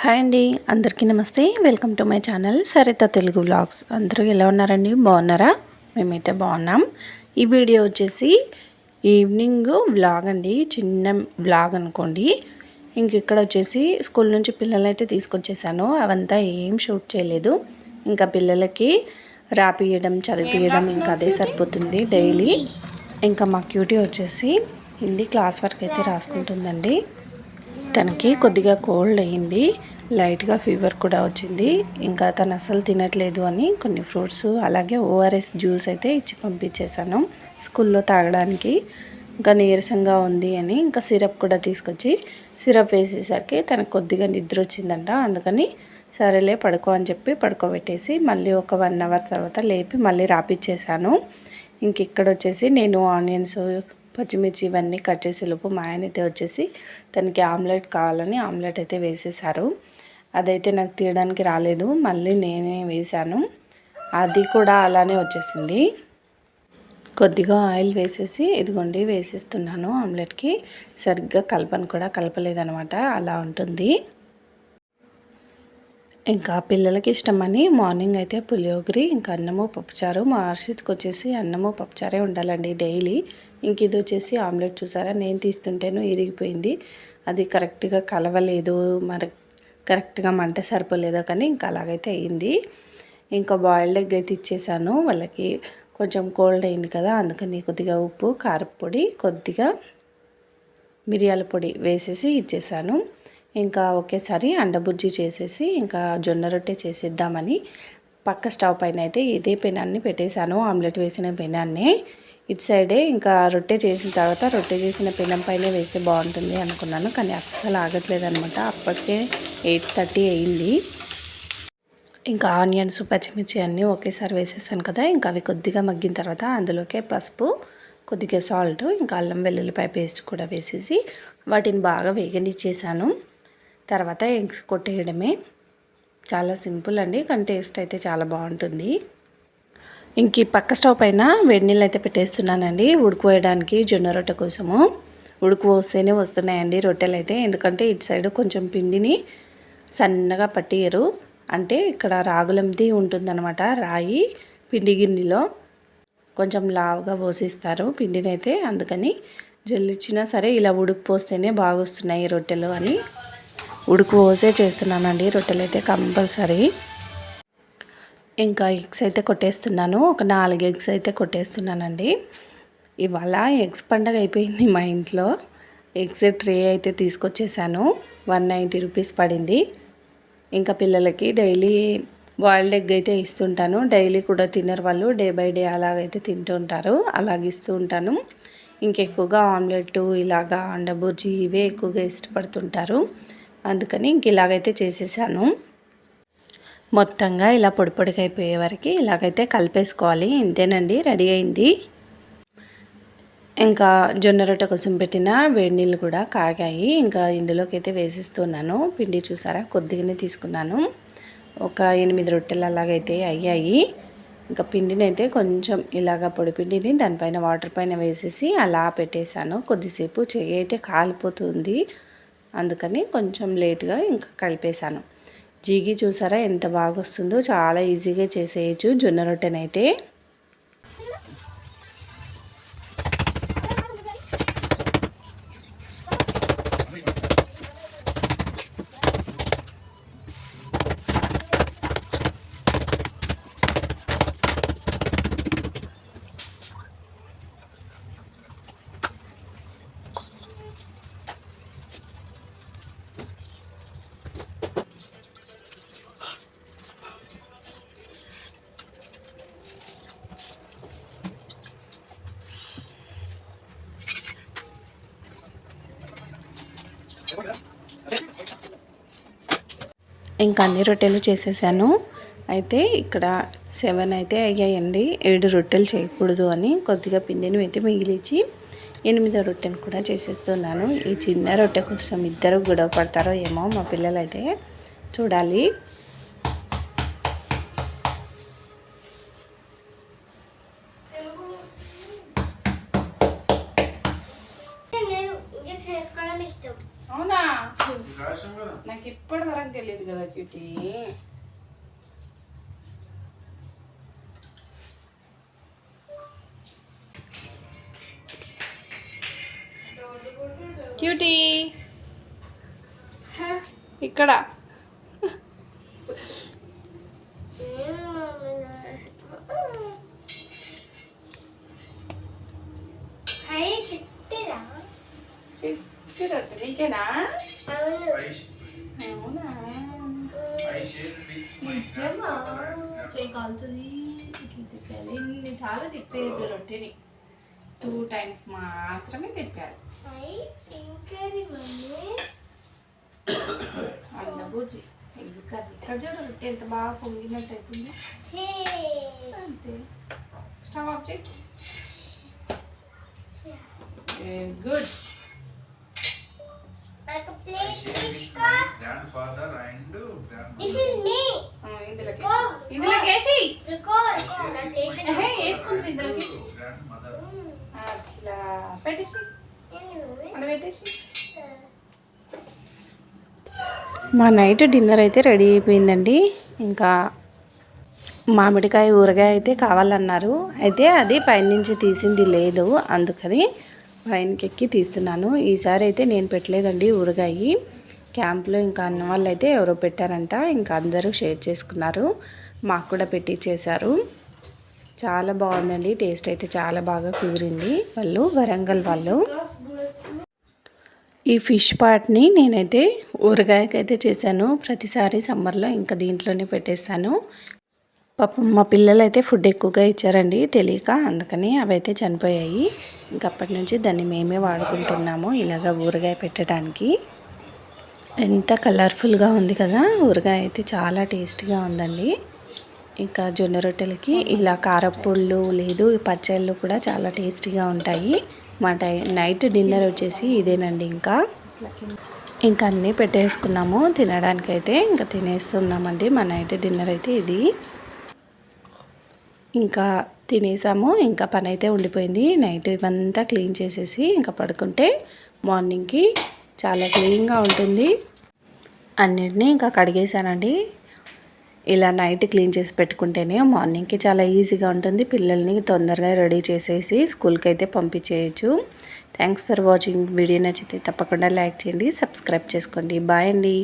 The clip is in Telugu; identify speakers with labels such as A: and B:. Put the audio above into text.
A: హాయ్ అండి అందరికీ నమస్తే. Welcome to my channel Saritha Telugu vlogs. అందరూ ఎలా ఉన్నారండి? బాగున్నారా? మేమైతే బాగున్నాం. ఈ వీడియో వచ్చేసి ఈవినింగ్ వ్లాగ్ అండి. చిన్న వ్లాగ్ అనుకోండి. ఇంక ఇక్కడ వచ్చేసి స్కూల్ నుంచి పిల్లల్ని అయితే తీసుకొచ్చేసాను. అవంతా ఏం షూట్ చేయలేదు. ఇంకా పిల్లలకి రాపియడం చదివియడం ఇంకా అదే సరిపోతుంది డైలీ. ఇంకా మా క్యూటీ వచ్చేసి హిందీ క్లాస్ వర్క్ అయితే రాసుకుంటుందండి. తనకి కొద్దిగా కోల్డ్ అయ్యింది. లైట్గా ఫీవర్ కూడా వచ్చింది. ఇంకా తను అసలు తినట్లేదు అని కొన్ని ఫ్రూట్స్ అలాగే ఓఆర్ఎస్ జ్యూస్ అయితే ఇచ్చి పంపించేశాను స్కూల్లో తాగడానికి. ఇంకా నీరసంగా ఉంది అని ఇంకా సిరప్ కూడా తీసుకొచ్చి సిరప్ వేసేసరికి తనకు కొద్దిగా నిద్ర వచ్చిందంట. అందుకని సరేలే పడుకో అని చెప్పి పడుకోబెట్టేసి మళ్ళీ ఒక వన్ అవర్ తర్వాత లేపి మళ్ళీ రాపిచ్చేసాను ఇంక ఇక్కడ వచ్చేసి నేను ఆనియన్స్ పచ్చిమిర్చి ఇవన్నీ కట్ చేసేలోపు మా ఆయన అయితే వచ్చేసి తనకి ఆమ్లెట్ కావాలని ఆమ్లెట్ అయితే వేసేసారు. అదైతే నాకు తీయడానికి రాలేదు మళ్ళీ నేనే వేశాను. అది కూడా అలానే వచ్చేసింది. కొద్దిగా ఆయిల్ వేసేసి ఇదిగోండి వేసేస్తున్నాను ఆమ్లెట్కి. సరిగ్గా కలపను కూడా కలపలేదనమాట అలా ఉంటుంది. ఇంకా పిల్లలకి ఇష్టమని మార్నింగ్ అయితే పులియోగరి ఇంకా అన్నము పప్పుచారు. మా హర్షిత్కి వచ్చేసి అన్నము పప్పుచారే ఉండాలండి డైలీ. ఇంక ఇది వచ్చేసి ఆమ్లెట్ చూసారా? నేను తీస్తుంటేను ఇరిగిపోయింది. అది కరెక్ట్గా కలవలేదు మరి కరెక్ట్గా మంట సరిపోలేదో కానీ ఇంకా అలాగైతే అయింది. ఇంకా బాయిల్డ్ ఎగ్ అయితే ఇచ్చేసాను. వాళ్ళకి కొంచెం కోల్డ్ అయింది కదా అందుకని కొద్దిగా ఉప్పు కారపొడి కొద్దిగా మిరియాల పొడి వేసేసి ఇచ్చేసాను. ఇంకా ఒకేసారి అండబుజ్జి చేసేసి ఇంకా జొన్న రొట్టె చేసేద్దామని పక్క స్టవ్ పైన అయితే ఇదే పెనాన్ని పెట్టేశాను. ఆమ్లెట్ వేసిన పెనాన్ని. ఇటు సైడే ఇంకా రొట్టె చేసిన తర్వాత రొట్టె చేసిన పెనం పైన వేస్తే బాగుంటుంది అనుకున్నాను. కానీ అస్సలు ఆగట్లేదు అనమాట అప్పటికే ఎయిట్ థర్టీ అయింది. ఇంకా ఆనియన్స్ పచ్చిమిర్చి అన్నీ ఒకేసారి వేసేసాను కదా. ఇంకా అవి కొద్దిగా మగ్గిన తర్వాత అందులోకే పసుపు కొద్దిగా సాల్ట్ ఇంకా అల్లం వెల్లుల్లిపాయ పేస్ట్ కూడా వేసేసి వాటిని బాగా వేగనిచ్చేసాను. తర్వాత ఎగ్స్ కొట్టేయడమే. చాలా సింపుల్ అండి కానీ టేస్ట్ అయితే చాలా బాగుంటుంది. ఇంక పక్క స్టవ్ పైన వేడి నీళ్ళు అయితే పెట్టేస్తున్నానండి ఉడుకువేయడానికి జొన్న రొట్టె కోసము. ఉడుకు వస్తేనే వస్తున్నాయండి రొట్టెలు అయితే ఎందుకంటే ఇటు సైడ్ కొంచెం పిండిని సన్నగా పట్టియరు. అంటే ఇక్కడ రాగులంది ఉంటుందన్నమాట రాయి పిండి గిన్నెలో. కొంచెం లావుగా పోసిస్తారు పిండిని అయితే అందుకని జల్లిచ్చినా సరే ఇలా ఉడుకు పోస్తేనే బాగా వస్తున్నాయి రొట్టెలు అని. ఉడుకు పోసే చేస్తున్నానండి. రొట్టెలు అయితే కంపల్సరీ. ఇంకా ఎగ్స్ అయితే కొట్టేస్తున్నాను. ఒక నాలుగు ఎగ్స్ అయితే కొట్టేస్తున్నానండి. ఇవాళ ఎగ్స్ పండగ అయిపోయింది మా ఇంట్లో. ఎగ్స్ ట్రే అయితే తీసుకొచ్చేసాను. వన్ నైంటీ రూపీస్ పడింది. ఇంకా పిల్లలకి డైలీ బాయిల్డ్ ఎగ్ అయితే ఇస్తుంటాను. డైలీ కూడా తినరు వాళ్ళు. డే బై డే అలాగైతే తింటూ ఉంటారు. అలాగే ఇస్తూ ఉంటాను. ఇంకెక్కువగా ఆమ్లెట్ ఇలాగా అండబుర్జీ ఇవే ఎక్కువగా ఇష్టపడుతుంటారు. అందుకని ఇంక ఇలాగైతే చేసేసాను. మొత్తంగా ఇలా పొడి పొడిగా అయిపోయే వరకు ఇలాగైతే కలిపేసుకోవాలి. ఇంతేనండి రెడీ అయింది. ఇంకా జొన్న రొట్టె కోసం పెట్టిన వేడి నీళ్ళు కూడా కాగాయి. ఇంకా ఇందులోకి అయితే వేసిస్తున్నాను. పిండి చూసారా? కొద్దిగానే తీసుకున్నాను. ఒక ఎనిమిది రొట్టెలు అలాగైతే అయ్యాయి. ఇంకా పిండిని అయితే కొంచెం ఇలాగ పొడి పిండిని దానిపైన వాటర్ పైన వేసేసి అలా పెట్టేశాను. కొద్దిసేపు చెయ్యి అయితే కాలిపోతుంది. అందుకని కొంచెం లేట్గా ఇంకా కలిపేశాను. జీగి చూసారా ఎంత బాగా వస్తుందో చాలా ఈజీగా చేసేయచ్చు జొన్న రొట్టెనైతే. ఇంకా అన్ని రొట్టెలు చేసేసాను. అయితే ఇక్కడ సెవెన్ అయితే అయ్యాయండి. ఏడు రొట్టెలు చేయకూడదు అని కొద్దిగా పిండిని అయితే మిగిలిచి ఎనిమిదో రొట్టెను కూడా చేసేస్తున్నాను. ఈ చిన్న రొట్టె కోసం ఇద్దరు గొడవ పడతారో ఏమో మా పిల్లలైతే. చూడాలి.
B: అవునా? నాకు
A: ఇప్పటి వరకు తెలియదు కదా క్యూటీ. క్యూటీ. ఇక్కడ. చిట్టి రొట్టె నీకేనా
B: అవును
C: నిజమా చేయి కాలుతుంది ఇట్లా తిప్పాలి ఇన్నిసార్లు తిప్పేది రొట్టెని
A: టూ టైమ్స్ మాత్రమే
B: మమ్మీ
A: అన్న బుజ్జి ఎగ్ కర్రీ ఇక్కడ చూడు రొట్టె ఎంత బాగా పొంగినట్టు అవుతుంది
B: హే
A: అంతే స్టవ్ ఆఫ్ చేయి గుడ్
D: grandfather and grandmother.
A: అట్లా పెట్టేసి పెట్టేసి మా నైట్ డిన్నర్ అయితే రెడీ అయిపోయిందండి. ఇంకా మామిడికాయ ఊరగాయ అయితే కావాలన్నారు. అయితే అది పైనుంచి తీసింది లేదు అందుకని పైనకి ఎక్కి తీస్తున్నాను. ఈసారి అయితే నేను పెట్టలేదండి ఊరగాయి. క్యాంప్లో ఇంకా అన్న వాళ్ళు అయితే ఎవరో పెట్టారంట. ఇంకా అందరూ షేర్ చేసుకున్నారు. మాకు కూడా పెట్టి చేశారు చాలా బాగుందండి. టేస్ట్ అయితే చాలా బాగా కుదిరింది వాళ్ళు వరంగల్ వాళ్ళు. ఈ ఫిష్ పాట్ని నేనైతే ఊరగాయకైతే చేశాను. ప్రతిసారి సమ్మర్లో ఇంకా దీంట్లోనే పెట్టేస్తాను. పాపం మా పిల్లలు అయితే ఫుడ్ ఎక్కువగా ఇచ్చారండి తెలియక అందుకని అవి అయితే చనిపోయాయి. ఇంకప్పటి నుంచి దాన్ని మేమే వాడుకుంటున్నాము ఇలాగ ఊరగాయ పెట్టడానికి. ఎంత కలర్ఫుల్గా ఉంది కదా ఊరగాయ అయితే చాలా టేస్టీగా ఉందండి. ఇంకా జొన్న రొట్టెలకి ఇలా కారపుళ్ళు లేదు పచ్చళ్ళు కూడా చాలా టేస్టీగా ఉంటాయి. మా టై నైట్ డిన్నర్ వచ్చేసి ఇదేనండి ఇంకా. ఇంకా అన్నీ పెట్టేసుకున్నాము తినడానికైతే ఇంకా తినేస్తున్నామండి మా నైట్ డిన్నర్ అయితే ఇది. ఇంకా తినేసాము ఇంకా పని అయితే ఉండిపోయింది. నైట్ ఇవంతా క్లీన్ చేసేసి ఇంకా పడుకుంటే మార్నింగ్కి చాలా క్లీన్గా ఉంటుంది. అన్నిటినీ ఇంకా కడిగేసానండి ఇలా నైట్ క్లీన్ చేసి పెట్టుకుంటేనే మార్నింగ్కి చాలా ఈజీగా ఉంటుంది. పిల్లల్ని తొందరగా రెడీ చేసేసి స్కూల్కి అయితే పంపించేయచ్చు. థ్యాంక్స్ ఫర్ వాచింగ్ వీడియో నచ్చితే తప్పకుండా లైక్ చేయండి సబ్స్క్రైబ్ చేసుకోండి. బాయ్ అండి.